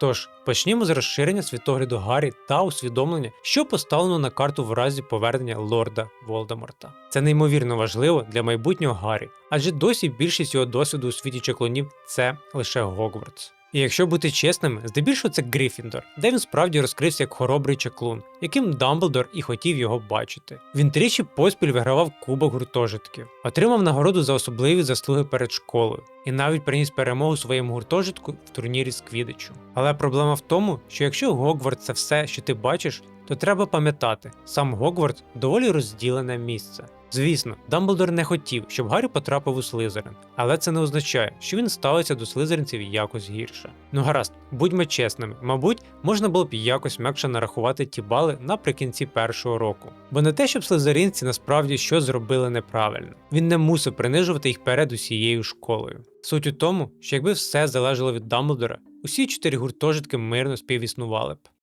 Тож почнімо з розширення світогляду Гаррі та усвідомлення, що поставлено на карту в разі повернення лорда Волдеморта. Це неймовірно важливо для майбутнього Гаррі, адже досі більшість його досвіду у світі чаклунів це лише Гогвартс. І якщо бути чесними, здебільшого це Грифіндор, де він справді розкрився як хоробрий чаклун, яким Дамблдор і хотів його бачити. Він тричі поспіль вигравав кубок гуртожитків, отримав нагороду за особливі заслуги перед школою і навіть приніс перемогу своєму гуртожитку в турнірі з Квідичу. Але проблема в тому, що якщо Гогвартс це все, що ти бачиш, то треба пам'ятати, сам Гогвартс доволі розділене місце. Звісно, Дамблдор не хотів, щоб Гаррі потрапив у Слизерин, але це не означає, що він ставиться до слизеринців якось гірше. Ну гаразд, будьмо чесними, мабуть, можна було б якось м'якше нарахувати ті бали наприкінці першого року. Бо не те, щоб слизеринці насправді щось зробили неправильно. Він не мусив принижувати їх перед усією школою. Суть у тому, що якби все залежало від Дамблдора, усі чотири гуртожитки мирно співіснували б.